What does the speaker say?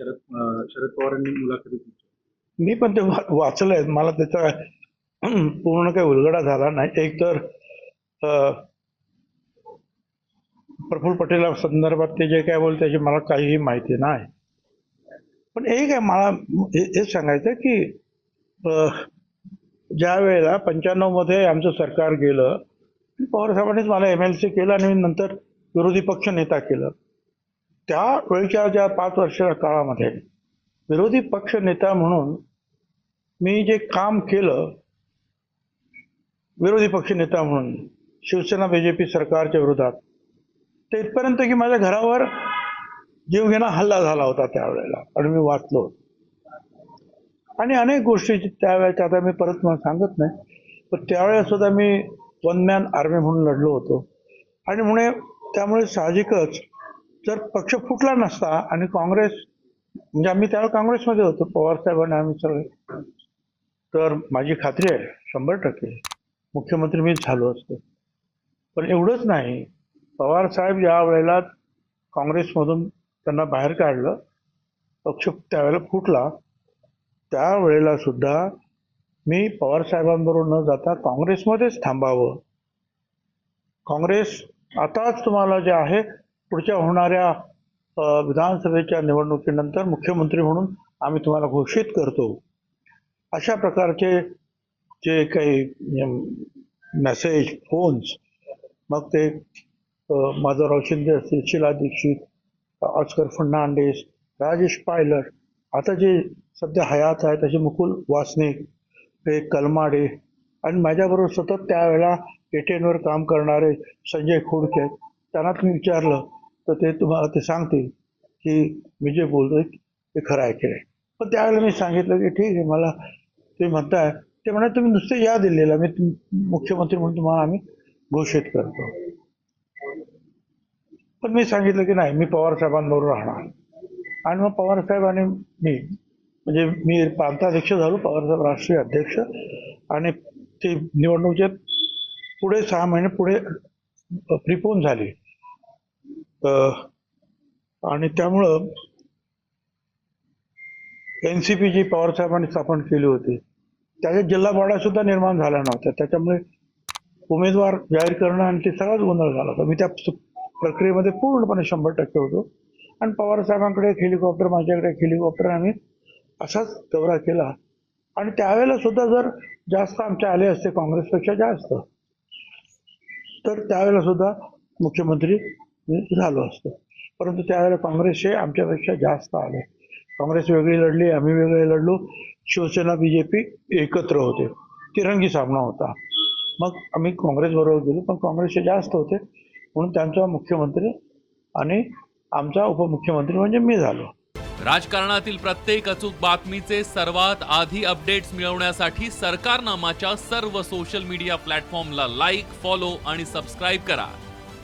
शरद शरद पवारांनी मुलाखती मी पण ते वाचलंय मला त्याचा पूर्ण काही उलगडा झाला नाही. एक तर प्रफुल्ल पटेला संदर्भात ते जे काय बोलते त्याची मला काहीही माहिती नाही. पण एक आहे मला हे- हेच सांगायचं की ज्या वेळेला पंच्याण्णवमध्ये आमचं सरकार गेलं पवार साहेबांनीच मला एम एल सी केलं आणि नंतर विरोधी पक्ष नेता केलं. त्या वेळच्या ज्या पाच वर्षाच्या काळामध्ये विरोधी पक्ष नेता म्हणून मी जे काम केलं विरोधी पक्ष नेता म्हणून शिवसेना बीजेपी सरकारच्या विरोधात ते इथपर्यंत की माझ्या घरावर जीवघेणा हल्ला झाला होता त्यावेळेला आणि मी वाचलो. आणि अनेक गोष्टी त्यावेळेच्या आता मी परत मला सांगत नाही पण त्यावेळेस सुद्धा मी वन मॅन आर्मी म्हणून लढलो होतो. आणि म्हणे त्यामुळे साहजिकच जर पक्ष फुटला नसता आणि काँग्रेस म्हणजे आम्ही त्यावेळेला काँग्रेसमध्ये होतो पवार साहेबांनी आम्ही सगळे. तर माझी खात्री आहे शंभर टक्के मुख्यमंत्री मीच झालो असतो. पण एवढंच नाही पवार साहेब ज्या वेळेला काँग्रेसमधून त्यांना बाहेर काढलं पक्ष त्यावेळेला फुटला. त्यावेळेला सुद्धा मी पवार साहेबांबरोबर न जाता काँग्रेसमध्येच थांबावं. काँग्रेस आताच तुम्हाला जे आहे पुढच्या होणाऱ्या विधानसभेच्या निवडणुकीनंतर मुख्यमंत्री म्हणून आम्ही तुम्हाला घोषित करतो. अशा प्रकारचे जे काही मेसेज फोन्स मग ते माधवराव शिंदे असतील शिला दीक्षित ऑस्कर फर्नांडिस राजेश पायलट आता जे सध्या हयात आहेत असे मुकुल वासनिक ते कलमाडे आणि माझ्याबरोबर सतत त्यावेळेला एटीएनवर काम करणारे संजय खोडके त्यांना तुम्ही विचारलं तर ते तुम्हाला ते सांगतील की मी जे बोलतोय ते खरं आहे की नाही. पण त्यावेळेला मी सांगितलं की ठीक आहे मला ते म्हणताय. ते म्हणा तुम्ही नुसते या दिल्लीला मी मुख्यमंत्री म्हणून तुम्हाला आम्ही घोषित करतो. पण मी सांगितलं की नाही मी पवार साहेबांबरोबर राहणार. आणि मग पवार साहेब आणि मी म्हणजे मी प्रांताध्यक्ष झालो पवारसाहेब राष्ट्रीय अध्यक्ष. आणि ते निवडणुकीचे पुढे सहा महिने पुढे प्रिपोन झाली. आणि त्यामुळं एन सी पी जी पवार साहेबांनी स्थापन केली होती. त्याच्यात जिल्हा सुद्धा निर्माण झाल्या नव्हत्या. त्याच्यामुळे उमेदवार जाहीर करणं आणि ते सगळाच गोंधळ झाला होता. मी त्या प्रक्रियेमध्ये पूर्णपणे शंभर टक्के होतो. आणि पवार साहेबांकडे एक हेलिकॉप्टर माझ्याकडे एक हेलिकॉप्टर आम्ही असाच दौरा केला. आणि त्यावेळेला सुद्धा जर जास्त आमचे आले असते काँग्रेसपेक्षा जास्त तर त्यावेळेला सुद्धा मुख्यमंत्री झालो असतो. परंतु त्यावेळेला काँग्रेस हे आमच्यापेक्षा जास्त आले. काँग्रेस वेगळी लढली आम्ही वेगळे लढलो. शिवसेना बी जे पी एकत्र होते. तिरंगी सामना होता. मग आम्ही काँग्रेसबरोबर गेलो पण काँग्रेसचे जास्त होते. म्हणून त्यांचा मुख्यमंत्री आणि आमचा उपमुख्यमंत्री म्हणजे मी झालो. राजकारणातील प्रत्येक अचूक बातमीचे सर्वात आधी अपडेट्स मिळवण्यासाठी सरकारनामाच्या सर्व सोशल मीडिया प्लॅटफॉर्मला लाईक फॉलो आणि सबस्क्राईब करा.